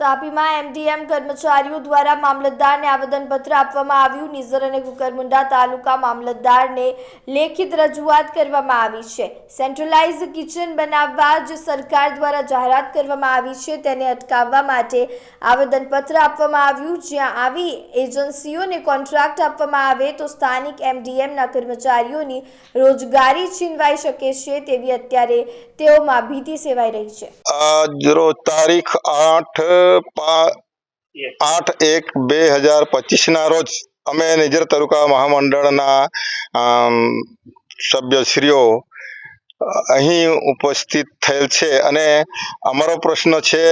તાપીમાં MDM કર્મચારીઓ દ્વારા મામલતદારને આવેદનપત્ર આપવામાં આવ્યું. નિઝર અને કુકરમુંડા તાલુકા મામલતદારને લેખિત રજૂઆત કરવામાં આવી છે. સેન્ટ્રલાઇઝ કિચન બનાવવા જ સરકાર દ્વારા જાહેરાત કરવામાં આવી છે. તેને અટકાવવા માટે આવેદનપત્ર આપવામાં આવ્યું. જ્યાં આવી એજન્સીઓને કોન્ટ્રાક્ટ આપવામાં આવે તો સ્થાનિક એમડીએમના કર્મચારીઓની રોજગારી છીનવાઈ શકે છે તેવી અત્યારે તેઓમાં ભીતિ સેવાઈ રહી છે. તારીખ આઠ આઠ એક બે હજાર પચીસના રોજ અમે નિઝર તાલુકા મહામંડળના સભ્યશ્રીઓ અહીં ઉપસ્થિત થયેલ છે અને અમારો પ્રશ્ન છે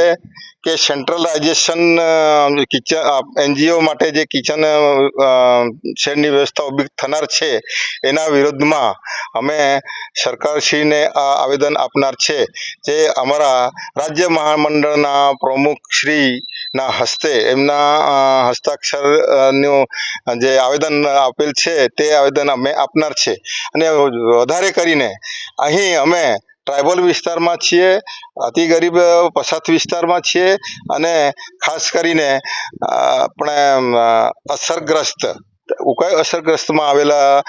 કે સેન્ટ્રલાઇઝેશન કિચન એનજીઓ માટે જે કિચન શેડની વ્યવસ્થા ઊભી થનાર છે, એના વિરોધમાં અમે સરકારશ્રીને આ આવેદન આપનાર છે. જે અમારા રાજ્ય મહામંડળના પ્રમુખ શ્રીના હસ્તે. એમના અ, હસ્તાક્ષર અ, નું જે આવેદન આપેલ છે તે આવેદન અમે આપનાર છે. અને વધારે કરીને અહીં અમે ટ્રાઇબલ વિસ્તારમાં છીએ અતિ ગરીબ પછાત વિસ્તારમાં છીએ અને ખાસ કરીને આપણે અસરગ્રસ્ત ઉકાઈ અસરગ્રસ્તમાં આવેલા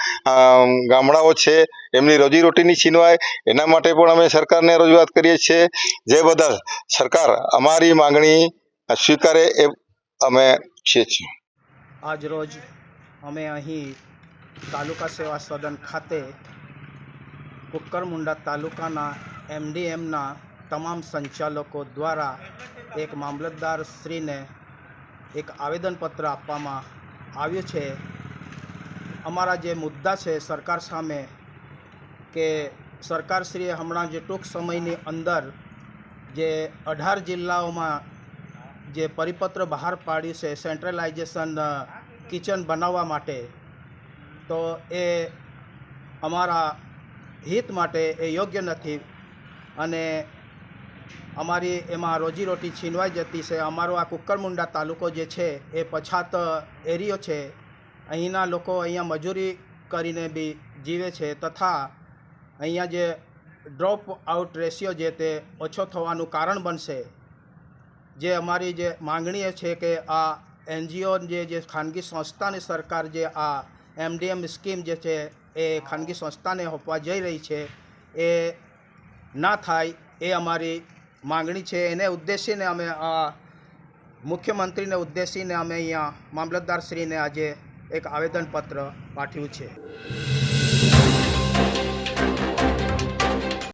ગામડાઓ છે એમની રોજીરોટીની છીનવાય એના માટે પણ અમે સરકારને રજૂઆત કરીએ છીએ. જે બદલ સરકાર અમારી માંગણી સ્વીકારે એ અમે છીએ છીએ. આજ રોજ અમે અહીં તાલુકા સેવા સદન ખાતે કુકરમુંડા તાલુકાના એમડીએમના તમામ સંચાલકો દ્વારા એક મામલતદાર શ્રીને એક આવેદનપત્ર આપવામાં આવ્યું છે. અમારા જે મુદ્દા છે સરકાર સામે કે સરકારશ્રીએ હમણાં જે ટૂંક સમયની અંદર જે અઢાર જિલ્લાઓમાં જે પરિપત્ર બહાર પાડ્યું છે સેન્ટ્રલાઇઝેશન કિચન બનાવવા માટે, તો એ અમારા હિત માટે એ યોગ્ય નથી. અને અમારી એમાં રોજીરોટી છીનવાઈ જતી છે. અમારો આ કુકરમુંડા તાલુકો જે છે, એ પછાત એરિયો છે. અહીંના લોકો અહીંયા મજૂરી કરીને બી જીવે છે તથા અહીંયા જે ડ્રોપ આઉટ રેશિયો જે તે ઓછો થવાનું કારણ બનશે. જે અમારી જે માંગણી છે કે આ એનજીઓ જે જે ખાનગી સંસ્થાની સરકાર જે આ એમડીએમ સ્કીમ જે છે એ ખાનગી સંસ્થાને આપવા જઈ રહી છે, એ ના થાય એ અમારી માંગણી છે. એને ઉદ્દેશીને અમે આ મુખ્યમંત્રીને ઉદ્દેશીને અમે અહીંયા મામલતદારશ્રીને આજે એક આવેદનપત્ર પાઠવ્યું છે.